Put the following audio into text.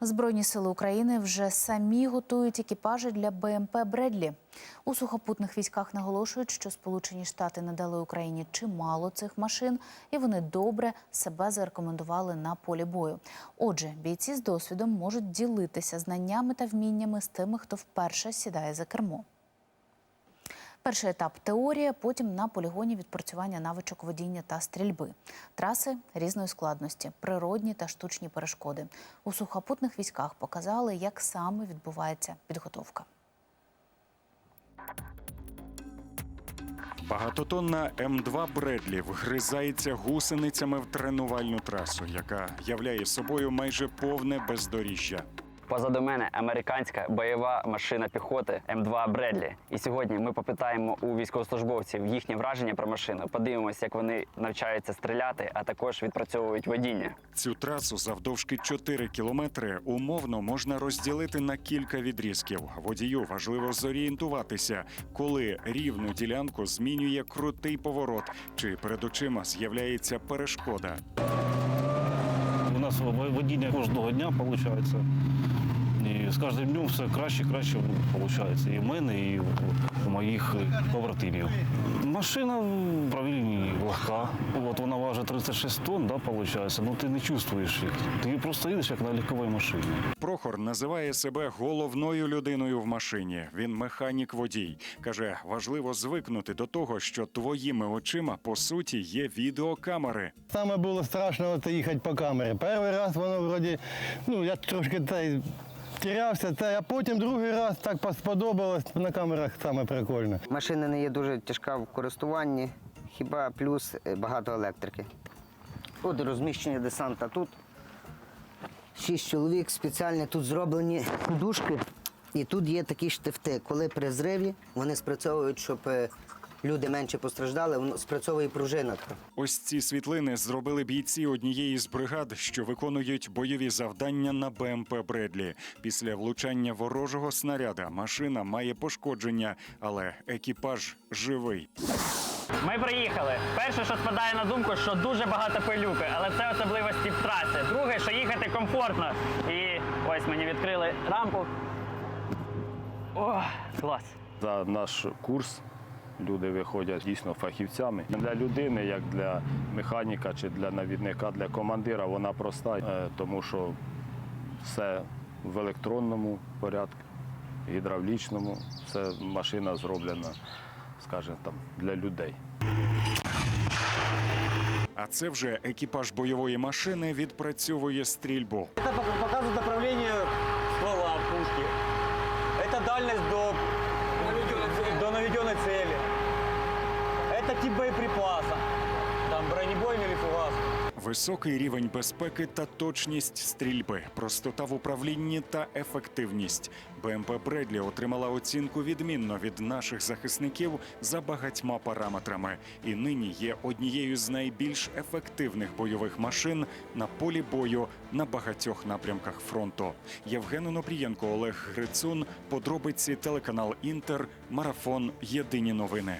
Збройні сили України вже самі готують екіпажі для БМП Бредлі. У сухопутних військах наголошують, що Сполучені Штати надали Україні чимало цих машин, і вони добре себе зарекомендували на полі бою. Отже, бійці з досвідом можуть ділитися знаннями та вміннями з тими, хто вперше сідає за кермо. Перший етап теорія, потім на полігоні відпрацювання навичок водіння та стрільби. Траси різної складності, природні та штучні перешкоди. У сухопутних військах показали, як саме відбувається підготовка. Багатотонна М2 Бредлі вгризається гусеницями в тренувальну трасу, яка являє собою майже повне бездоріжжя. Позаду мене американська бойова машина піхоти М2 Бредлі. І сьогодні ми попитаємо у військовослужбовців їхнє враження про машину. Подивимося, як вони навчаються стріляти, а також відпрацьовують водіння. Цю трасу завдовжки 4 кілометри умовно можна розділити на кілька відрізків. Водію важливо зорієнтуватися, коли рівну ділянку змінює крутий поворот, чи перед очима з'являється перешкода. Нас водіння кожного дня виходить. І з кожним днем все краще і краще виходить. І в мене, і у моїх побратимів. Машина в управлінні легка. От вона важить 36 тонн, да, виходить. Ну ти не чувствуєш їх. Ти просто їдеш як на легковій машині. Прохор називає себе головною людиною в машині. Він механік водій. каже, важливо звикнути до того, що твоїми очима по суті є відеокамери. Саме було страшно їхати по камері. Перший раз воно вроді, ну я трошки та тірявся, та, а потім другий раз так сподобалось. На камерах саме прикольно. Машина не є дуже тяжка в користуванні, хіба плюс е, багато електрики. От розміщення десанта тут. Шість чоловік спеціально тут зроблені подушки. І тут є такі штифти. Коли при зриві вони спрацьовують, щоб е, люди менше постраждали, воно спрацьовує пружина. така. Ось ці світлини зробили бійці однієї з бригад, що виконують бойові завдання на БМП Бредлі. Після влучання ворожого снаряда машина має пошкодження, але екіпаж живий. Ми приїхали. Перше, що спадає на думку, що дуже багато пилюки, але це особливості в трасі. Друге, що їхати комфортно. І ось мені відкрили рампу. О, клас. За наш курс люди виходять дійсно фахівцями. Для людини, як для механіка чи для навідника, для командира, вона проста, е, тому що все в електронному порядку, гідравлічному, все машина зроблена, скажімо там, для людей. А це вже екіпаж бойової машини відпрацьовує стрільбу. Это пок- показывает тип боеприпаса. Там бронебойный или фугас. Високий рівень безпеки та точність стрільби, простота в управлінні та ефективність. БМП Бредлі отримала оцінку відмінно від наших захисників за багатьма параметрами, і нині є однією з найбільш ефективних бойових машин на полі бою на багатьох напрямках фронту. Євген Онопрієнко, Олег Грицун. Подробиці телеканал Інтер. Марафон. Єдині новини.